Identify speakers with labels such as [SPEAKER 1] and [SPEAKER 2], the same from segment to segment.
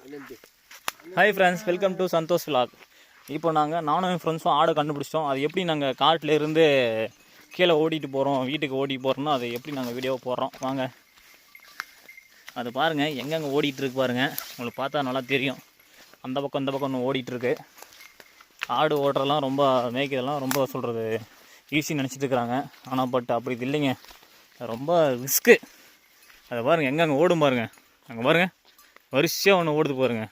[SPEAKER 1] Hi friends welcome to Santhosh vlog இப்போ நாங்கள் நானும் என் ஃப்ரெண்ட்ஸும் ஆடை கண்டுபிடிச்சிட்டோம். அது எப்படி நாங்கள் காட்டில் இருந்து கீழே ஓடிட்டு போகிறோம் வீட்டுக்கு ஓடிட்டு போகிறோம்னா அது எப்படி நாங்கள் வீடியோ போடுறோம்? வாங்க. அது பாருங்கள் எங்கெங்கே ஓடிட்டுருக்கு இருக்கு உங்களுக்கு பார்த்தா நல்லா தெரியும். அந்த பக்கம் இந்த பக்கம் ஒன்று ஓடிட்டுருக்கு ஆடு ஓட்டுறதெல்லாம் ரொம்ப மேய்க்கிறதெல்லாம் ரொம்ப சொல்கிறது ஈஸி நினச்சிட்டு இருக்கிறாங்க ஆனால் பட் அப்படி இது இல்லைங்க. ரொம்ப ரிஸ்க்கு அதை பாருங்கள் எங்கெங்கே ஓடும் பாருங்கள் அங்கே பாருங்கள் வரிசையாக ஒன்று ஓடுது பாருங்க.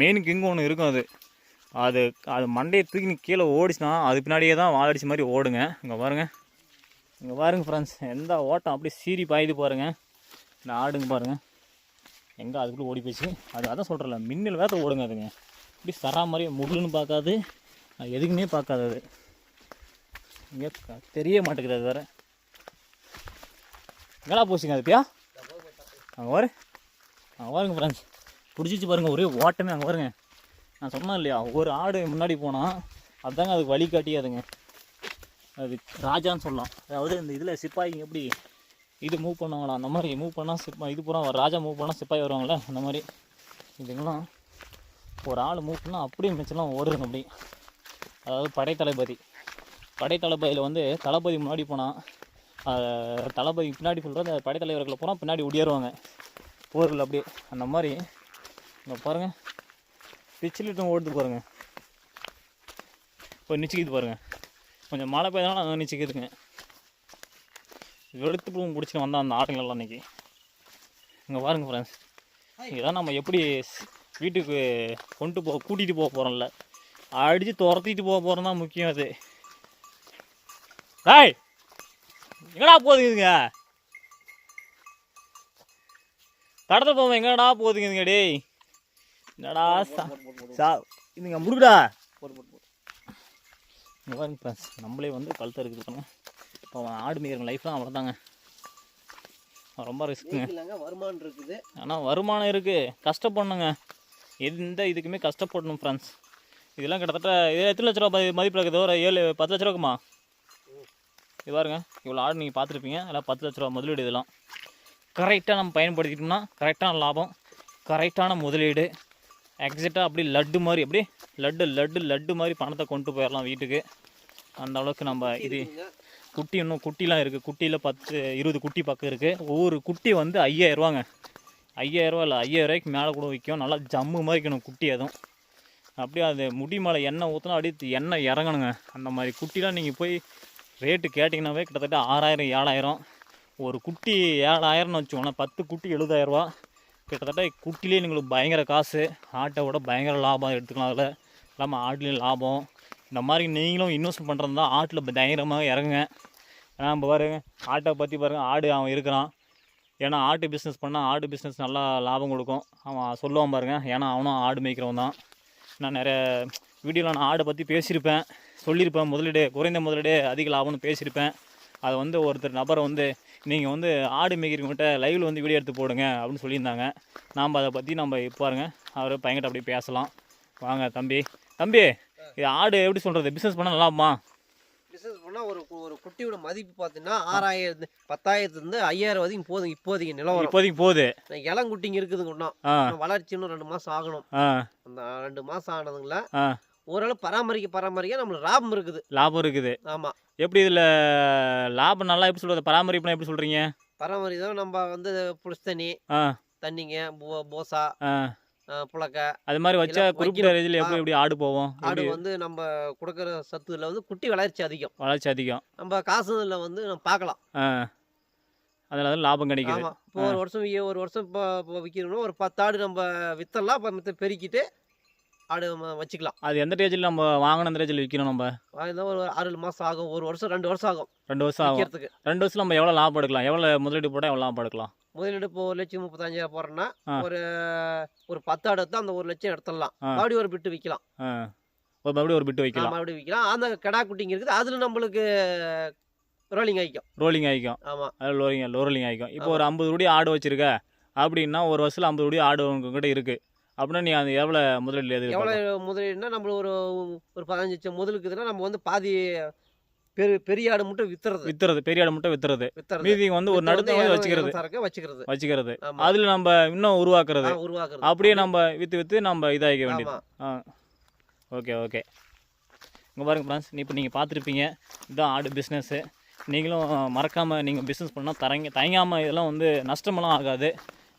[SPEAKER 1] மெயினுக்கு இங்கே ஒன்று இருக்கும் அது. அது அது மண்டையை தூக்கி நீ கீழே ஓடிச்சுனா அது பின்னாடியே தான் வாழடிச்ச மாதிரி ஓடுங்க. இங்கே பாருங்கள் இங்கே பாருங்கள் ஃப்ரெண்ட்ஸ் எந்த ஓட்டம் அப்படியே சீரி பாயுது பாருங்கள் இந்த ஆடுங்க பாருங்கள் எங்கே அதுக்குள்ளே ஓடி போச்சு. அது அதான் சொல்கிறல மின்னல் வேத்த ஓடுங்க அதுங்க. இப்படி சரா மாதிரியே முள்ளுன்னு பார்க்காது. அது எதுக்குமே பார்க்காது அது. இங்கே க- தெரிய மாட்டேங்குது அது வேறு. எங்கடா போச்சுங்க அதுப்பியா அங்கே பாரு. அங்கே வாருங்க ஃப்ரெண்ட்ஸ் பிடிச்சிச்சு பாருங்க ஒரே ஓட்டமே அங்கே பாருங்க. நான் சொன்னேன் இல்லையா ஒரு ஆடு முன்னாடி போனால் அதுதாங்க அதுக்கு வழி காட்டியாதுங்க. அது ராஜான்னு சொல்லலாம். அதாவது இந்த இதில் சிப்பாயிங்க எப்படி இது மூவ் பண்ணுவாங்களா அந்த மாதிரி மூவ் பண்ணால் சிப்பா இது பூரா ராஜா மூவ் பண்ணால் சிப்பாய் வருவாங்களே அந்த மாதிரி. இதுங்களாம் ஒரு ஆள் மூவ் பண்ணால் அப்படியே மிச்சம்லாம் ஓடுதுங்க அப்படி. அதாவது படைத்தளபதி. படைத்தளபதியில் வந்து தளபதி முன்னாடி போனால் தளபதி பின்னாடி சொல்கிறது படைத்தலைவர்களை போனால் பின்னாடி ஒடியாருவாங்க போர்கள் அப்படியே அந்த மாதிரி. இங்கே பாருங்கள் பிச்சிலிட்டும் ஓடுது பாருங்க. இப்போ நிச்சிக்கிது பாருங்க. கொஞ்சம் மழை பெய்தாலும் அங்கே நிச்சிக்கிதுங்க. வெளுத்து பூவும் பிடிச்சிட்டு வந்தால் அந்த ஆடுங்கள்லாம் இன்றைக்கி இங்கே பாருங்கள் ஃப்ரெண்ட்ஸ் இதான் நம்ம எப்படி வீட்டுக்கு கொண்டு போ கூட்டிகிட்டு போக போகிறோம்ல அடித்து துரத்திட்டு போக போகிறோம் தான் முக்கியம் அது. டேய்! எங்கடா போகுதுங்க கடத்த போவோம் எங்கடா போகுதுங்க டேய்? என்னடா சா இதுங்க பாருங்க ஃப்ரெண்ட்ஸ் நம்மளே வந்து கழுத்த இருக்குது பாருங்க இப்போ ஆடு மேய்கிற லைஃப்லாம் அவ்வளோதாங்க ரொம்ப ரிஸ்க்குங்க
[SPEAKER 2] வருமானம் இருக்குது.
[SPEAKER 1] ஆனால் வருமானம் இருக்குது கஷ்டப்படணுங்க. எந்த இதுக்குமே கஷ்டப்படணும் ஃப்ரெண்ட்ஸ் இதெல்லாம் கிட்டத்தட்ட இது எத்தனை லட்ச ரூபா மதி- மதிப்பு இருக்குது? ஒரு ஏழு பத்து லட்ச ரூபாக்குமா? இது பாருங்க இவ்வளோ ஆடு நீங்கள் பார்த்துருப்பீங்க. அதெல்லாம் பத்து லட்ச ரூபா முதலீடு இதெல்லாம். கரெக்டாக நம்ம பயன்படுத்திட்டோம்னா கரெக்டான லாபம் கரெக்டான முதலீடு. எக்ஸாக்டாக அப்படி லட்டு மாதிரி அப்படி லட்டு லட்டு லட்டு மாதிரி பணத்தை கொண்டு போயிடலாம் வீட்டுக்கு. அந்த அளவுக்கு நம்ம இது குட்டி இன்னும் குட்டிலாம் இருக்குது குட்டியில் பத்து இருபது குட்டி பக்கம் இருக்குது ஒவ்வொரு குட்டி வந்து ஐயாயிரரூவாங்க ஐயாயிரரூவா இல்லை ஐயாயிரரூவாய்க்கு மேலே கூட விற்கும். நல்லா ஜம்மு மாதிரி இருக்கணும் குட்டி அதுவும். அப்படியே அது முடி மேலே எண்ணெய் ஊற்றினா அப்படியே எண்ணெய் இறங்கணுங்க. அந்த மாதிரி குட்டிலாம் நீங்கள் போய் ரேட்டு கேட்டிங்கனாவே கிட்டத்தட்ட ஆறாயிரம் ஏழாயிரம். ஒரு குட்டி ஏழாயிரம்னு வச்சுக்கோங்களேன். பத்து குட்டி எழுபதாயிரரூவா கிட்டத்தட்ட குட்டிலே உங்களுக்கு பயங்கர காசு ஆட்டை விட பயங்கர லாபம் எடுத்துக்கலாம் அதில். இல்லாமல் ஆட்லேயும் லாபம். இந்த மாதிரி நீங்களும் இன்வெஸ்ட் பண்ணுறது தான் ஆட்டில் பயங்கரமாக இறங்குங்க. ஏன்னா நம்ம பாருங்க ஆட்டை பற்றி பாருங்கள் ஆடு அவன் இருக்கிறான். ஏன்னா ஆட்டு பிஸ்னஸ் பண்ணால் ஆடு பிஸ்னஸ் நல்லா லாபம் கொடுக்கும். அவன் சொல்லுவான் பாருங்கள் ஏன்னா அவனும் ஆடு மேய்க்கிறவன் தான். நான் நிறைய வீடியோவில் நான் ஆடை பற்றி பேசியிருப்பேன். சொல்லியிருப்பேன் முதலீடு குறைந்த முதலீடு அதிக லாபம்னு பேசியிருப்பேன். அதை வந்து ஒருத்தர் நபரை வந்து நீங்கள் வந்து ஆடு மேய்க்கிறவங்ககிட்ட லைவில் வந்து வீடியோ எடுத்து போடுங்க அப்படின்னு சொல்லியிருந்தாங்க. நாம் அதை பற்றி நம்ம இப்போ பாருங்க. அவர் பையன்கிட்ட அப்படியே பேசலாம். வாங்க தம்பி. தம்பி இது ஆடு எப்படி சொல்கிறது பிஸ்னஸ் பண்ணால் நல்லாமா
[SPEAKER 2] பிசினஸ் பண்ணா ஒரு ஒரு குட்டியோட மதிப்பு பார்த்தீங்கன்னா ஆறாயிரத்து பத்தாயிரத்துலேருந்து ஐயாயிரம் வரைக்கும் போதும் இப்போதைக்கு நிலவரம்.
[SPEAKER 1] இப்போதைக்கு போகுது.
[SPEAKER 2] இளங்குட்டிங்க இருக்குதுங்க இன்னும். வளர்ச்சி இன்னும் ரெண்டு மாதம் ஆகணும்.
[SPEAKER 1] ஆ.
[SPEAKER 2] அந்த ரெண்டு மாதம் ஆனதுங்கள
[SPEAKER 1] ஆ.
[SPEAKER 2] ஓரளவு பராமரிக்க பராமரிக்க நம்மளுக்கு லாபம் இருக்குது.
[SPEAKER 1] லாபம் இருக்குது.
[SPEAKER 2] ஆமாம்
[SPEAKER 1] எப்படி இதில் லாபம் நல்லா எப்படி சொல்கிறது பராமரிப்புனா எப்படி சொல்கிறீங்க
[SPEAKER 2] பராமரிக்க நம்ம வந்து புளிச்ச தண்ணி தண்ணிங்க போசா புழக்க
[SPEAKER 1] அது மாதிரி வச்சா குறிப்பிட்ட. ரேஞ்சில் எப்படி எப்படி ஆடு போவோம்?
[SPEAKER 2] ஆடு வந்து நம்ம கொடுக்குற சத்துல வந்து குட்டி வளர்ச்சி அதிகம்.
[SPEAKER 1] வளர்ச்சி அதிகம்.
[SPEAKER 2] நம்ம காசுல வந்து நம்ம பார்க்கலாம்.
[SPEAKER 1] அதில் வந்து லாபம் கிடைக்குது.
[SPEAKER 2] ஆமாம் இப்போ ஒரு வருஷம் ஒரு வருஷம் இப்போ விற்கணும்னா ஒரு பத்து ஆடு நம்ம வித்தரலாம் இப்போ பெருக்கிட்டு ஆடு வச்சுக்கலாம்.
[SPEAKER 1] அது எந்த ரேஞ்சில் நம்ம வாங்கின அந்த ரேஞ்சில் விற்கணும் நம்ம?
[SPEAKER 2] வாங்கினா ஒரு ஆறு மாதம் ஆகும். ஒரு வருஷம் ரெண்டு வருஷம் ஆகும்.
[SPEAKER 1] ரெண்டு வருஷம் ஆகும்.
[SPEAKER 2] விற்கிறதுக்கு
[SPEAKER 1] ரெண்டு வருஷம் நம்ம எவ்வளோ லாபம் எடுக்கலாம்? எவ்வளோ முதலீடு போட்டால் எவ்வளோ லாபம் எடுக்கலாம்?
[SPEAKER 2] முதலீடு இப்போ ஒரு லட்சம் முப்பத்தஞ்சாயிரம் போடுறோன்னா
[SPEAKER 1] ஆ.
[SPEAKER 2] ஒரு ஒரு பத்து ஆடு எடுத்தா அந்த ஒரு லட்சம் எடுத்துடலாம். மறுபடியும் ஒரு பிட்டு விற்கலாம்
[SPEAKER 1] ஒரு மறுபடியும் ஒரு பிட்டு வைக்கலாம்.
[SPEAKER 2] மறுபடியும் விற்கலாம் அந்த கடா குட்டிங்க இருக்குது. அதில் நம்மளுக்கு ரோலிங் ஆகிக்கும்
[SPEAKER 1] ரோலிங் ஆகிக்கும்
[SPEAKER 2] ஆமாம்
[SPEAKER 1] அது லோரிங் லோரலிங் ஆகிக்கும் இப்போ ஒரு ஐம்பது ரூடி ஆடு வச்சிருக்க. அப்படின்னா ஒரு வருஷத்தில் ஐம்பது ரூடி ஆடு உங்ககிட்ட இருக்குது அப்படின்னா நீ அது எவ்வளோ முதலீடு எது
[SPEAKER 2] எவ்வளோ முதலீடுனா நம்மளுக்கு ஒரு ஒரு பதினஞ்சு லட்சம் முதலுக்குதுன்னா நம்ம வந்து பாதி பெரிய பெரிய ஆடு மட்டும் வித்துறது.
[SPEAKER 1] வித்துறது பெரிய ஆடு மட்டும் வித்துறது. மீதி வந்து ஒரு நடுத்த வந்து வச்சுக்கிறது.
[SPEAKER 2] வச்சுக்கிறது.
[SPEAKER 1] வச்சுக்கிறது. அதுல நம்ம இன்னும் உருவாக்குறது.
[SPEAKER 2] உருவாக்குறது.
[SPEAKER 1] அப்படியே நம்ம வித்து வித்து நம்ம இதாகிக்க வேண்டியது. ஆ. Okay okay. இங்கே பாருங்க ஃப்ரெண்ட்ஸ் இப்போ நீங்கள் பார்த்துருப்பீங்க இதுதான் ஆடு பிஸ்னஸ்ஸு நீங்களும் மறக்காமல் நீங்கள் பிஸ்னஸ் பண்ணால் தரங்க தயங்காமல் இதெல்லாம் வந்து நஷ்டமெல்லாம் ஆகாது.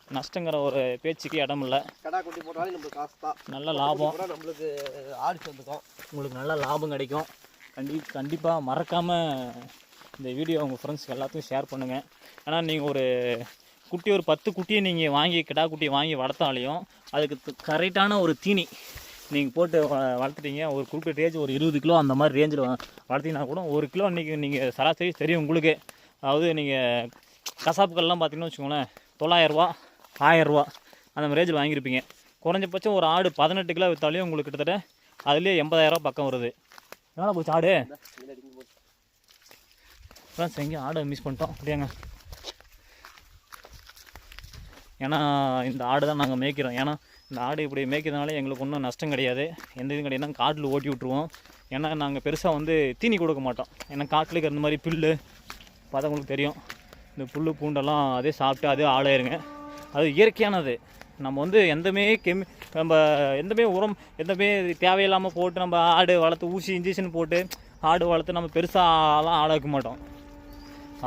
[SPEAKER 1] நஷ்டங்கிற ஒரு பேச்சுக்கு இடம் இல்லை
[SPEAKER 2] கடா குட்டி போட்டாலும் நம்மளுக்கு காசு தான்.
[SPEAKER 1] நல்ல லாபம்.
[SPEAKER 2] நம்மளுக்கு ஆடு சேர்ந்துக்கும்
[SPEAKER 1] உங்களுக்கு நல்ல லாபம் கிடைக்கும். கண்டி கண்டிப்பாக மறக்காமல் இந்த வீடியோ உங்கள் ஃப்ரெண்ட்ஸ்க்கு எல்லாத்துக்கும் ஷேர் பண்ணுங்கள் ஏன்னா நீங்கள் ஒரு குட்டி ஒரு பத்து குட்டியை நீங்கள் வாங்கி கிடா குட்டியை வாங்கி வளர்த்தாலையும் அதுக்கு கரெக்டான ஒரு தீனி நீங்கள் போட்டு வ- வளர்த்துட்டீங்க. ஒரு குறிப்பிட்ட ரேஞ்ச் ஒரு இருபது கிலோ அந்த மாதிரி ரேஞ்சில் வளர்த்தீங்கன்னா கூட ஒரு கிலோ இன்றைக்கி நீங்கள் சராசரி தெரியும் உங்களுக்கு. அதாவது நீங்கள் கசாப்புக்கள்லாம் பார்த்தீங்கன்னு வச்சுக்கோங்களேன் தொள்ளாயிரரூவா ஆயரூவா அந்த ரேஞ்சில் வாங்கியிருப்பீங்க. குறைஞ்சபட்சம் ஒரு ஆடு பதினெட்டு கிலோ விற்றாலையும் உங்களுக்கு கிட்டத்தட்ட அதுலேயே எண்பதாயிரரூவா பக்கம் வருது. எவ்வளோ போச்சு ஆடு? ஃப்ரெண்ட்ஸ் எங்கேயும் ஆடை மிஸ் பண்ணிட்டோம். அப்படியாங்க. ஏன்னா இந்த ஆடு தான் நாங்கள் மேய்க்கிறோம். ஏன்னா இந்த ஆடு இப்படி மேய்க்கிறதுனால எங்களுக்கு ஒன்றும் நஷ்டம் கிடையாது. எந்த இதுவும் கிடையாது காட்டில் ஓட்டி விட்ருவோம் ஏன்னா நாங்கள் பெருசாக வந்து தீனி கொடுக்க மாட்டோம். ஏன்னா காட்டிலுக்கு இருக்கிற மாதிரி புல்லு பார்த்தா உங்களுக்கு தெரியும். இந்த புல்லு பூண்டெல்லாம் அதே சாப்பிட்டு அதே ஆளாயிருங்க. அது இயற்கையானது. நம்ம வந்து எந்தமே கெமி நம்ம எந்தமே உரம் எந்தமே தேவையில்லாமல் போட்டு நம்ம ஆடு வளர்த்து ஊசி இன்ஜெக்ஷன் போட்டு ஆடு வளர்த்து நம்ம பெருசாலாம் ஆடாக்க மாட்டோம்.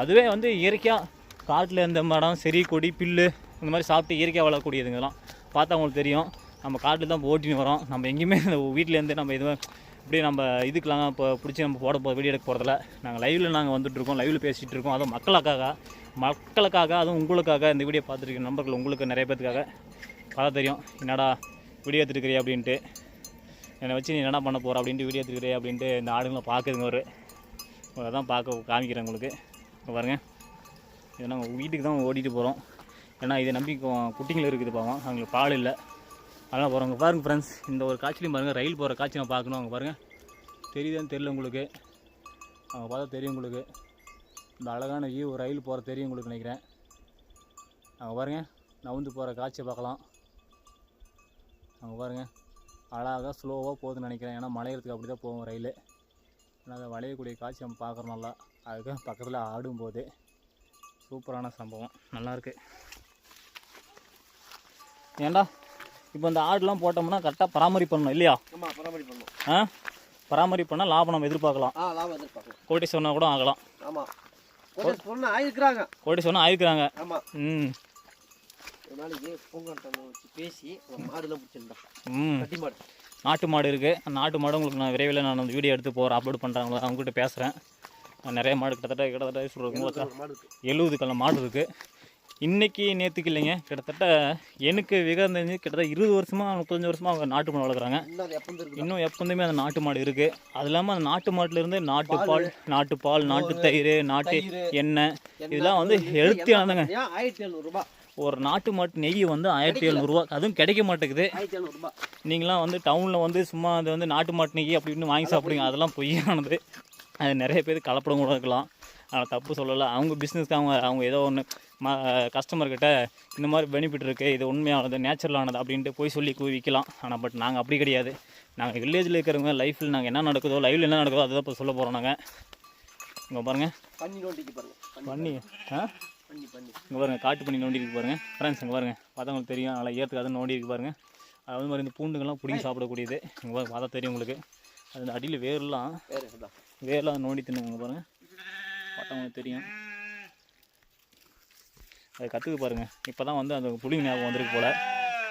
[SPEAKER 1] அதுவே வந்து இயற்கையாக காட்டில் இருந்த மரம் செடி கொடி பில்லு இந்த மாதிரி சாப்பிட்டு இயற்கையாக வளரக்கூடியதுங்கெல்லாம் பார்த்தா அவங்களுக்கு தெரியும். நம்ம காட்டில் தான் ஓட்டின்னு வரோம். நம்ம எங்கேயுமே இந்த வீட்டிலேருந்து நம்ம எதுவும் இப்படி நம்ம இதுக்கெலாம் இப்போ பிடிச்சி நம்ம போட போ வெளியே எடுக்க போகிறதில்ல நாங்கள் லைவில் நாங்கள் வந்துட்டுருக்கோம் லைவில் பேசிகிட்டு இருக்கோம். அதுவும் மக்களுக்காக. மக்களுக்காக அதுவும் உங்களுக்காக இந்த வீடியோ பார்த்துருக்க நண்பர்கள் உங்களுக்கு நிறைய பேர்த்துக்காக பார்த்தா தெரியும். என்னடா வீடியோ எடுத்துருக்கிறே அப்படின்ட்டு. என்னை வச்சு நீ என்ன பண்ண போகிற அப்படின்ட்டு வீடியோ எடுத்துக்கிறியா அப்படின்ட்டு இந்த ஆடுங்களை பார்க்குதுங்க ஒரு அதான் பார்க்க காமிக்கிறேன் உங்களுக்கு. பாருங்கள் இது நாங்கள் வீட்டுக்கு தான் ஓடிட்டு போகிறோம் ஏன்னா இதை நம்பி குட்டிங்களும் இருக்குது பாவம். அவங்களுக்கு பால் இல்லை. அதனால் போகிறோங்க பாருங்கள் ஃப்ரெண்ட்ஸ் இந்த ஒரு காட்சிலையும் பாருங்கள் ரயில் போகிற காட்சி நான் பார்க்கணும். அங்கே பாருங்கள் தெரியுதான்னு தெரியல உங்களுக்கு. அவங்க பார்த்தா தெரியும் உங்களுக்கு. இந்த அழகான வியூ ரயில் போகிற தெரியும் உங்களுக்கு நினைக்கிறேன். அங்கே பாருங்க நவுந்து போகிற காட்சியை பார்க்கலாம். அங்கே பாருங்க அழகாக ஸ்லோவாக போகுதுன்னு நினைக்கிறேன். ஏன்னா மலையறதுக்கு அப்படி தான் போகும் ரயில். ஆனால் அதை வளையக்கூடிய காட்சி நம்ம பார்க்குறோம் நல்லா. அதுக்கு பக்கத்தில் ஆடும் போது. சூப்பரான சம்பவம். நல்லாயிருக்கு ஏன்டா இப்போ இந்த ஆடுலாம் போட்டோம்னா கரெக்டாக பராமரிப்பு பண்ணணும் இல்லையா?
[SPEAKER 2] பராமரிப்பு பண்ணணும்.
[SPEAKER 1] ஆ? பராமரிப்பு பண்ணால் லாபம் நம்ம எதிர்பார்க்கலாம்.
[SPEAKER 2] ஆ லாபம் எதிர்பார்க்கலாம்.
[SPEAKER 1] கோட்டி சொன்னா கூட ஆகலாம்.
[SPEAKER 2] ஆமா. பொண்ணு ஆயிருக்கிறாங்க.
[SPEAKER 1] ஆயிருக்கிறாங்க. ம்.
[SPEAKER 2] ஒரு நாளைக்கு பூங்காட்டம் வச்சு பேசி ஒரு மாடுலாம் பிடிச்சிருந்தா
[SPEAKER 1] ம்.
[SPEAKER 2] கட்டி மாடு.
[SPEAKER 1] நாட்டு மாடு இருக்குது நாட்டு மாடு உங்களுக்கு நான் விரைவில் நான் அந்த வீடியோ எடுத்து போகிறேன் அப்லோட் பண்ணுறாங்களோ அவங்ககிட்ட பேசுகிறேன் நிறைய மாடு கிட்டத்தட்ட கிட்டத்தட்ட
[SPEAKER 2] இருக்கு
[SPEAKER 1] எழுபது கல்ல மாடு இருக்குது இன்றைக்கி நேற்றுக்கு இல்லைங்க. கிட்டத்தட்ட எனக்கு விகம் தெரிஞ்சு கிட்டத்தட்ட இருபது வருஷமாக முப்பத்தஞ்சு வருஷமாக அவங்க நாட்டு மாடு வளர்க்குறாங்க.
[SPEAKER 2] இன்னும்
[SPEAKER 1] எப்போதுமே அந்த நாட்டு மாடு இருக்குது அது இல்லாமல் அந்த நாட்டு மாட்டுலேருந்து நாட்டு பால் நாட்டு பால் நாட்டு தயிர் நாட்டு எண்ணெய். இதெல்லாம் வந்து
[SPEAKER 2] ஆயிரத்தி எழுநூறுபா.
[SPEAKER 1] ஒரு நாட்டு மாட்டு நெய் வந்து ஆயிரத்தி எழுநூறுவா அதுவும் கிடைக்க மாட்டேங்குது.
[SPEAKER 2] எழுநூறுபா.
[SPEAKER 1] நீங்களாம் வந்து டவுனில் வந்து சும்மா அது வந்து நாட்டு மாட்டு நெய் அப்படின்னு வாங்கி சாப்பிடுங்க. அதெல்லாம் பொய்யானது. அது நிறைய பேர் கலப்படம் கூட இருக்கலாம். ஆனால் தப்பு சொல்லலை. அவங்க பிஸ்னஸ்க்கு அவங்க அவங்க ஏதோ ஒன்று ம கஸ்டமர்கிட்ட இந்த மாதிரி பெனிஃபிட் இருக்குது இது உண்மையானது நேச்சுரலானது அப்படின்ட்டு போய் சொல்லி விற்கலாம் ஆனால் பட் நாங்கள் அப்படி கிடையாது. நாங்கள் வில்லேஜில் இருக்கிறவங்க லைஃப்பில் நாங்கள் என்ன நடக்குதோ லைவில் என்ன நடக்குதோ அதுதான் இப்போ சொல்ல போகிறோம் நாங்கள் இங்கே பாருங்கள்
[SPEAKER 2] பண்ணி நோண்டிக்கு
[SPEAKER 1] பண்ணி ஆ? இங்கே பாருங்கள் காட்டு பண்ணி நோண்டி இருக்கு பாருங்கள் ஃப்ரெண்ட்ஸ் இங்கே பாருங்கள் பார்த்தவங்களுக்கு தெரியும் நல்லா ஏற்றுக்கு அது நோண்டி இருக்கு பாருங்கள் அது மாதிரி இந்த பூண்டுங்கள்லாம் பிடிங்கி சாப்பிடக்கூடியது. இங்கே பார்த்தா தெரியும் உங்களுக்கு. அது அடியில் வேர்லாம் வேர்லாம் நோண்டி தின்னுங்க பாருங்கள் பார்த்தவங்களுக்கு தெரியும். அதை கற்றுக்கு பாருங்கள் இப்போ தான் வந்து அந்த புளி ஞாபகம் வந்திருக்கு போல்.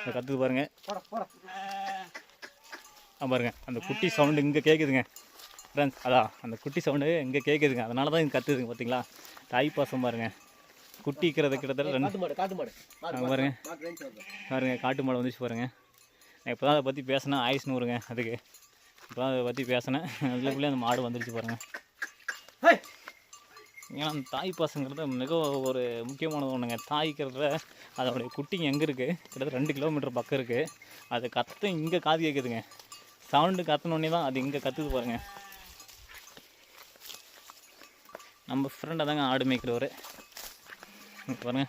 [SPEAKER 1] அதை கற்றுக்கு பாருங்கள் ஆ பாருங்க. அந்த குட்டி சவுண்டு இங்கே கேட்குதுங்க ஃப்ரெண்ட்ஸ் அதான் அந்த குட்டி சவுண்டு இங்கே கேட்குதுங்க அதனால தான் இங்கே கத்துதுங்க பார்த்தீங்களா தாய் பாசம் பாருங்க. குட்டிக்கிறது கிட்டத்தட்ட ரெண்டு
[SPEAKER 2] காட்டு மாடு காட்டு மாடு. மாடு
[SPEAKER 1] அங்க பாருங்க. பாருங்க காட்டு மாடு வந்துச்சு பாருங்க. நான் இப்போ தான் அதை பற்றி பேசினேன். ஆயுஸ் நூறுங்க அதுக்கு. இப்போ தான் அதை பற்றி பேசினேன். அதுக்குள்ளே அந்த மாடு வந்துருச்சு பாருங்க.
[SPEAKER 2] ஹே!
[SPEAKER 1] ஏன்னா அந்த தாய் பாசங்கிறது மிக ஒரு முக்கியமானது ஒன்றுங்க தாய்க்கிறதுல அதோடைய குட்டிங்க எங்கே இருக்குது கிட்டத்தட்ட ரெண்டு கிலோமீட்டர் பக்கம் இருக்குது அது கத்த இங்கே காது கேட்குதுங்க சவுண்டு கத்தினோடனே தான் அது இங்கே கத்துது பாருங்க. நம்ம ஃப்ரெண்டாக தாங்க ஆடு மேய்க்கிறவர். இங்க பாருங்க.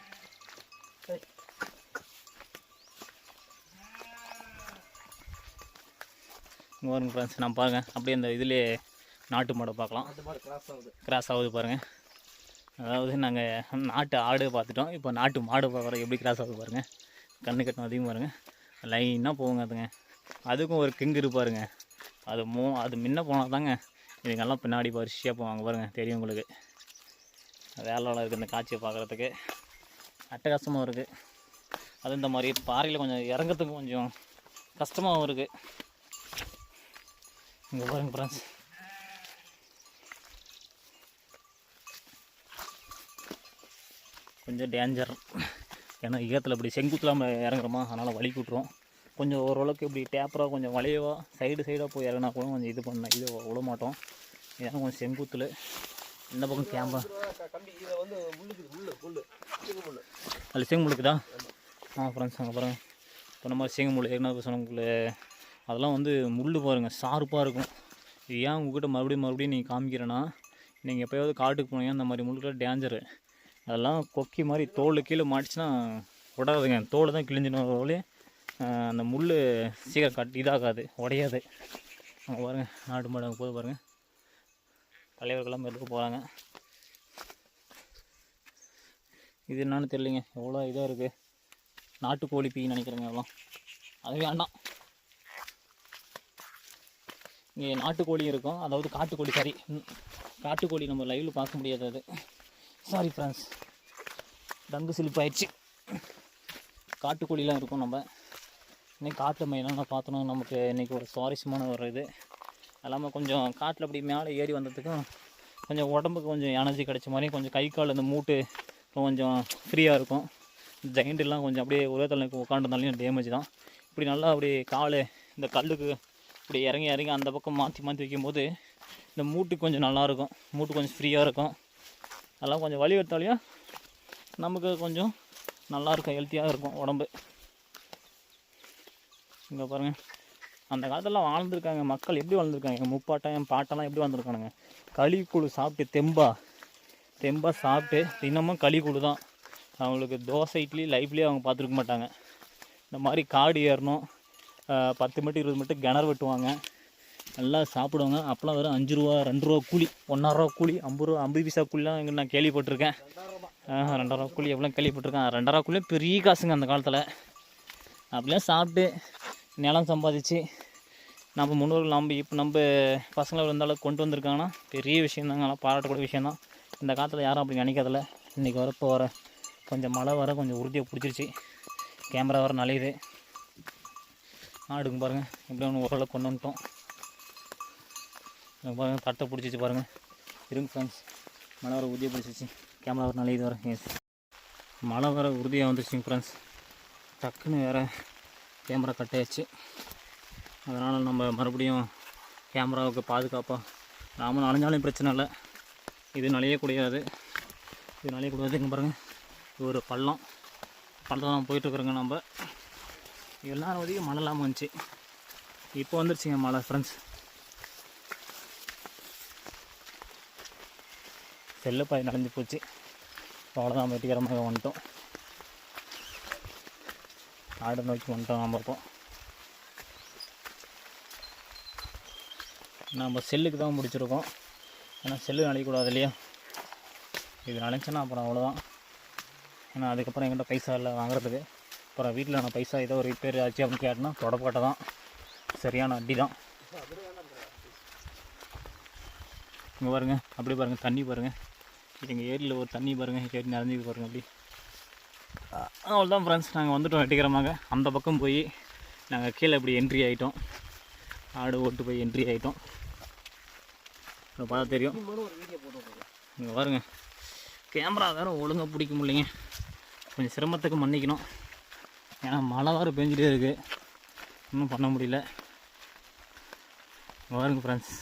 [SPEAKER 1] ஃப்ரெண்ட்ஸ் நான் பாருங்க. அப்படியே அந்த இதிலே நாட்டு மாடை பார்க்கலாம்.
[SPEAKER 2] கிராஸ் ஆகுது.
[SPEAKER 1] பாருங்கள் அதாவது நாங்கள் நாட்டு ஆடு பார்த்துட்டோம். இப்போ நாட்டு மாடு பார்க்குறோம் எப்படி கிராஸ் ஆகுது பாருங்கள் கண்ணு கட்டணும் அதிகமாக பாருங்கள் லைனாக போகுங்க அதுங்க. அதுக்கும் ஒரு கிங்கு இருப்பாருங்க அது மோ அது முன்ன போனால் தாங்க இதுங்கெல்லாம் பின்னாடி வரிசையாக போவாங்க பாருங்கள் தெரியும் உங்களுக்கு. வேலையில் இருக்குது இந்த காட்சியை பார்க்குறதுக்கு. அட்டகாசமாக இருக்குது அது இந்த மாதிரி பாறையில் கொஞ்சம் இறங்கிறதுக்கு கொஞ்சம் கஷ்டமாகவும் இருக்குது இங்கே பாருங்க ஃப்ரெண்ட்ஸ் கொஞ்சம் டேஞ்சர் ஏன்னா ஈரத்தில் இப்படி செங்குத்தில் நம்ம இறங்குறோமா அதனால் வலி கூட்டுறோம் கொஞ்சம் ஓரளவுக்கு இப்படி டேப்பராக கொஞ்சம் வளையவா சைடு சைடாக போய் இறங்கினா கூட கொஞ்சம் இது பண்ண இது விட மாட்டோம். ஏன்னா கொஞ்சம் செங்குத்தில். இந்த பக்கம் கேம்பா
[SPEAKER 2] அது இதில்
[SPEAKER 1] அதில் ஆ ஃப்ரெண்ட்ஸ் அங்கே பாருங்கள் இப்போ நம்ம செங்கமுழு ஏற்கனவே சொன்னவங்கள அதெல்லாம் வந்து முள் பாருங்கள் ஷார்ப்பாக இருக்கும். இது ஏன் உங்ககிட்ட மறுபடியும் மறுபடியும் நீங்கள் காமிக்கிறேன்னா நீங்கள் எப்போயாவது காட்டுக்கு போனீங்க அந்த மாதிரி முள்ளுக்கெல்லாம் டேஞ்சரு அதெல்லாம் கொக்கி மாதிரி தோல் கீழே மாட்டிச்சுன்னா விடாதுங்க. தோல் தான் கிழிஞ்சினோடே அந்த முள் சீக்கிரம் கட் இதாகாது உடையாது. பாருங்கள் நாட்டு மாடு அங்கே போது பாருங்கள் தலைவர்கள்லாம் எடுத்து போகிறாங்க இது என்னன்னு தெரியலிங்க. எவ்வளோ இதாக இருக்குது நாட்டுக்கோழி பீன்னு நினைக்கிறேங்க அதெல்லாம் அது வேண்டாம். இங்கே நாட்டுக்கோழி இருக்கும். அதாவது காட்டுக்கோழி சரி காட்டுக்கோழி நம்ம லைவில் பார்க்க முடியாது அது. சாரி ஃப்ரெண்ட்ஸ் டங்கு சிலிப்பாயிடுச்சு. காட்டுக்குழிலாம் இருக்கும் நம்ம. இன்றைக்கி காட்டில் மயிலாம் பார்த்தோன்னா நமக்கு இன்றைக்கி ஒரு சுவாரஸ்யமான ஒரு இது. எல்லாமே கொஞ்சம் காட்டில் அப்படி மேலே ஏறி வந்ததுக்கும் கொஞ்சம் உடம்புக்கு கொஞ்சம் எனர்ஜி கிடைச்ச மாதிரி கொஞ்சம் கை கால் அந்த மூட்டு கொஞ்சம் ஃப்ரீயாக இருக்கும். ஜெயிண்ட்லாம் கொஞ்சம் அப்படியே ஒரே தலைக்கு உட்காந்துருந்தாலையும் டேமேஜ் தான். இப்படி நல்லா அப்படி கால் இந்த கல்லுக்கு இப்படி இறங்கி இறங்கி அந்த பக்கம் மாற்றி மாற்றி வைக்கும்போது இந்த மூட்டுக்கு கொஞ்சம் நல்லாயிருக்கும் மூட்டு கொஞ்சம் ஃப்ரீயாக இருக்கும். அதெல்லாம் கொஞ்சம் வலி எடுத்தாலையும் நமக்கு கொஞ்சம் நல்லாயிருக்கும் ஹெல்த்தியாக இருக்கும் உடம்பு. இங்கே பாருங்கள் அந்த காலத்துலலாம் வாழ்ந்துருக்காங்க மக்கள் எப்படி வாழ்ந்துருக்காங்க? எங்கள் முப்பாட்டம் என் பாட்டெல்லாம் எப்படி வாழ்ந்துருக்கானுங்க? களி கூழு சாப்பிட்டு தெம்பா தெம்பா சாப்பிட்டு தினமும் களி தான். அவங்களுக்கு தோசை இட்லி லைஃப்லேயே அவங்க பார்த்துருக்க மாட்டாங்க. இந்த மாதிரி காடு ஏறணும் பத்து மீட்டர் இருபது மீட்டர் கிணறு வெட்டுவாங்க. நல்லா சாப்பிடுவாங்க. அப்போலாம் வெறும் அஞ்சு ரூபா ரெண்டு ரூபா கூலி ஒன்றரூவா கூலி ஐம்பது ரூபா ஐம்பது பைசா கூலிலாம் இங்கே நான் கேள்விப்பட்டிருக்கேன். ரெண்டாயிரம் கூலி எவ்வளோ கேள்விப்பட்டிருக்கேன். ரெண்டாயிரம் கூலியே பெரிய காசுங்க அந்த காலத்தில். அப்படிலாம் சாப்பிட்டு நிலம் சம்பாதிச்சு நம்ம முன்னோர்கள் நம்ம இப்போ நம்ம பசங்களை இந்த கொண்டு வந்திருக்காங்கன்னா பெரிய விஷயம் தாங்க ஆனால் பாராட்டக்கூடிய விஷயந்தான் இந்த காலத்தில் யாரும் அப்படி நினைக்கிறதில்ல. இன்றைக்கி வரப்போ வர கொஞ்சம் மழை வர கொஞ்சம் உறுதியாக பிடிச்சிருச்சு. கேமரா வர நலையுது. ஆடுங்க பாருங்கள் எப்படி ஒன்று ஓரளவுக்கு கொண்டு வந்துட்டோம். பாருங்கள் தட்டை பிடிச்சிச்சு பாருங்கள் இருங்க ஃப்ரெண்ட்ஸ் மழை வர உறுதியாக பிடிச்சிச்சு. கேமரா வர நலையுது வர எஸ் மழை வர உறுதியாக வந்துருச்சுங்க ஃப்ரெண்ட்ஸ் டக்குன்னு வேறு கேமரா கட்டாயிடுச்சு அதனால் நம்ம மறுபடியும் கேமராவுக்கு பாதுகாப்பாக நாம நனைஞ்சாலும் பிரச்சனை இல்லை. இது நனையக்கூடாது இது நனையக்கூடாது இங்கே பாருங்கள் இது ஒரு பள்ளம். பள்ளத்தில் தான் போயிட்டுருக்குறோங்க நம்ம. எல்லாரும் அதிகம் மழை இல்லாமல் வந்துச்சு. இப்போ வந்துருச்சுங்க மழை ஃப்ரெண்ட்ஸ் செல்லு பாதி நடந்து போச்சு. அவ்வளோதான் வெற்றிகரமாக வந்துட்டோம். ஆடு நோக்கி வந்துட்டோம் நம்ம இப்போ. நம்ம செல்லுக்கு தான் முடிச்சிருக்கோம். ஏன்னா செல்லு நனையக்கூடாது இல்லையா? இது நினச்சேன்னா அப்புறம் அவ்வளோதான் ஏன்னா அதுக்கப்புறம் எங்கிட்ட பைசா இல்லை வாங்குறதுக்கு. அப்புறம் வீட்டில் நான் பைசா ஏதோ ஒரு ரிப்பேர் ஆச்சு அப்படின்னு கேட்டேன்னா தொடப்பக்கட்டை தான். சரியான அடி தான். இங்கே பாருங்கள் அப்படி பாருங்கள் தண்ணி பாருங்கள் எங்கள் ஏரியில் ஒரு தண்ணி பாருங்கள் ஏரி நிறைஞ்சிது பாருங்கள் அப்படி. அவ்வளோதான் ஃப்ரெண்ட்ஸ் நாங்கள் வந்துட்டோம் வெட்டிக்கிறமாக அந்த பக்கம் போய் நாங்கள் கீழே இப்படி என்ட்ரி ஆகிட்டோம் ஆடு ஓட்டு போய் என்ட்ரி ஆகிட்டோம் பார்த்தா தெரியும். இங்கே பாருங்கள் கேமரா வேறு ஒழுங்காக பிடிக்க முடியலைங்க. கொஞ்சம் சிரமத்துக்கு மன்னிக்கணும். ஏன்னா மழை வேறு பெஞ்சிட்டே இருக்குது ஒன்றும் பண்ண முடியல. பாருங்கள் ஃப்ரெண்ட்ஸ்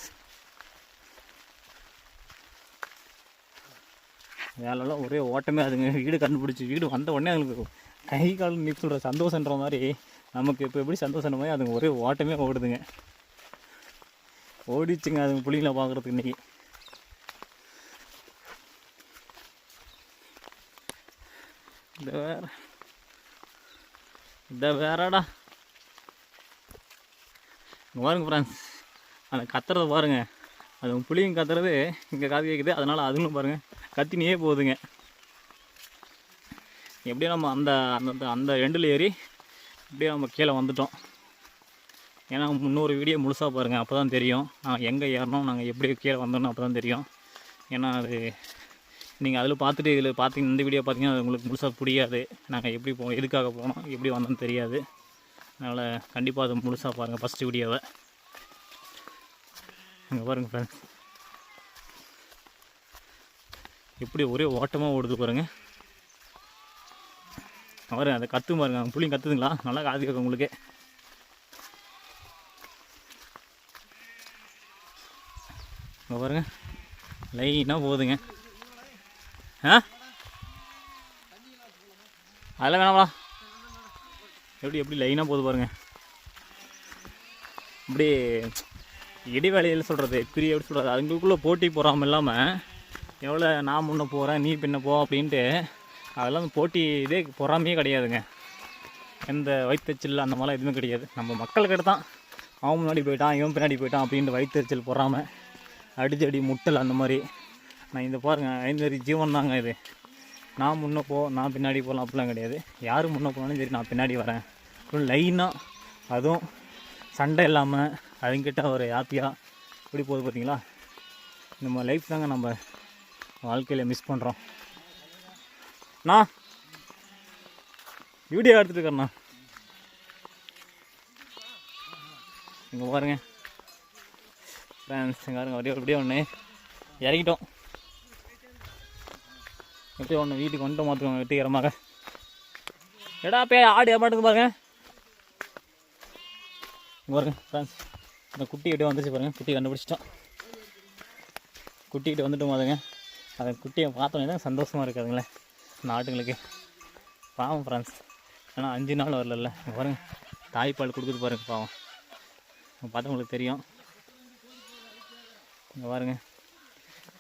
[SPEAKER 1] வேலைலாம் ஒரே ஓட்டமே அதுங்க. வீடு கண்டுபிடிச்சி வீடு வந்த உடனே அதுங்களுக்கு கை கால் நீ சொல்கிற சந்தோஷன்ற மாதிரி நமக்கு இப்போ எப்படி சந்தோஷம் மாதிரி அதுங்க ஒரே ஓட்டமே ஓடுதுங்க. ஓடிச்சுங்க அதுங்க புள்ளிங்களை பார்க்குறதுக்கு இன்றைக்கி இந்த வேற இந்த வேறடா. பாருங்க ஃப்ரெண்ட்ஸ் அந்த கத்துறதை பாருங்க. அது புளியும் கத்துறது இங்கே காது கேட்குது அதனால் அதுங்களும் பாருங்கள் கத்தினியே போகுதுங்க. எப்படியும் நம்ம அந்த அந்த அந்த ரெண்டில் ஏறி இப்படியே நம்ம கீழே வந்துட்டோம். ஏன்னா முன்னொரு வீடியோ முழுசாக பாருங்கள் அப்போ தான் தெரியும். நாங்கள் எங்கே ஏறணும் நாங்கள் எப்படி கீழே வந்தோம்னு அப்போ தான் தெரியும். ஏன்னா அது நீங்கள் அதில் பார்த்துட்டு இதில் பார்த்திங்க இந்த வீடியோ பார்த்தீங்கன்னா அது உங்களுக்கு முழுசாக புரியாது. நாங்கள் எப்படி போனோம் எதுக்காக போனோம் எப்படி வந்தோம்னு தெரியாது. அதனால் கண்டிப்பாக அது முழுசாக பாருங்கள் ஃபஸ்ட்டு வீடியோவை. அங்கே பாருங்கள் ஃப்ரெண்ட்ஸ் எப்படி ஒரே ஓட்டமாக ஓடுது பாருங்கள் பாருங்க அதை கத்து பாருங்க. புளியும் கத்துதுங்களா? நல்லா காது கேட்கும் உங்களுக்கு. இங்க பாருங்க. லைனாக போகுதுங்க. ஆ? அதெல்லாம் வேணாமா எப்படி எப்படி லைனாக போகுது பாருங்க. இப்படி இடைவேளையில் சொல்கிறது பிரிய எப்படி சொல்கிறது அதுங்களுக்குள்ளே போட்டி போகாமல் இல்லாமல் எவ்வளோ நான் முன்ன போகிறேன் நீ பின்ன போ அப்படின்ட்டு அதெல்லாம் போட்டி இதே பொறாமையே கிடையாதுங்க. எந்த வயிற்றுச்சல் அந்த மாதிரிலாம் எதுவுமே கிடையாது. நம்ம மக்கள்கிட்ட தான். அவன் முன்னாடி போயிட்டான் இவன் பின்னாடி போயிட்டான் அப்படின்ட்டு வயிற்றுச்சல் பொறாமல் அடிச்சடி முட்டல் அந்த மாதிரி. நான் இந்த பாருங்கள் ஐந்தறி ஜீவன் தாங்க இது. நான் முன்னே போ நான் பின்னாடி போகலாம் அப்படிலாம் கிடையாது. யார் முன்னே போனாலும் சரி நான் பின்னாடி வரேன். அப்புறம் லைனாக அதுவும் சண்டை இல்லாமல் அதுங்கிட்ட ஒரு ஹாப்பியாக இப்படி போகுது பார்த்தீங்களா நம்ம லைஃப் தாங்க நம்ம வாழ்க்கையில் மிஸ் பண்ணுறோம் அண்ணா வீடியோ எடுத்துட்டு இருக்கேண்ணா இங்கே பாருங்க. ஃப்ரெண்ட்ஸ் பாருங்க அப்படியே அப்படியே ஒன்று இறங்கிட்டோம். எப்படியோ ஒன்று வீட்டுக்கு வந்துட்டு மாற்றுவோம் வெட்டிகரமாக எடா பே ஆடு ஏமாட்டுக்கு பாருங்க. இங்கே பாருங்க ஃப்ரெண்ட்ஸ் இந்த குட்டி எப்படியே வந்துச்சு பாருங்க குட்டி கண்டுபிடிச்சிட்டோம். குட்டிக்கிட்டு வந்துட்டு மாதுங்க அந்த குட்டியை பார்த்தோன்னே தான் சந்தோஷமாக இருக்காதுங்களே. இந்த ஆட்டுங்களுக்கு பாவம் ஃப்ரெண்ட்ஸ் ஏன்னா அஞ்சு நாள் வரல பாருங்கள் தாய்ப்பால் கொடுக்குது பாருங்கள் பாவம். பார்த்தா உங்களுக்கு தெரியும். இங்கே பாருங்க.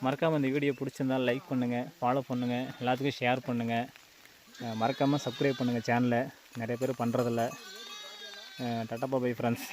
[SPEAKER 1] மறக்காமல் இந்த வீடியோ பிடிச்சிருந்தா லைக் பண்ணுங்கள் ஃபாலோ பண்ணுங்கள் எல்லாத்துக்கும் ஷேர் பண்ணுங்கள் மறக்காமல் சப்ஸ்கிரைப் பண்ணுங்கள் சேனலை நிறைய பேர் பண்ணுறதில்ல டாட்டா பை ஃப்ரெண்ட்ஸ்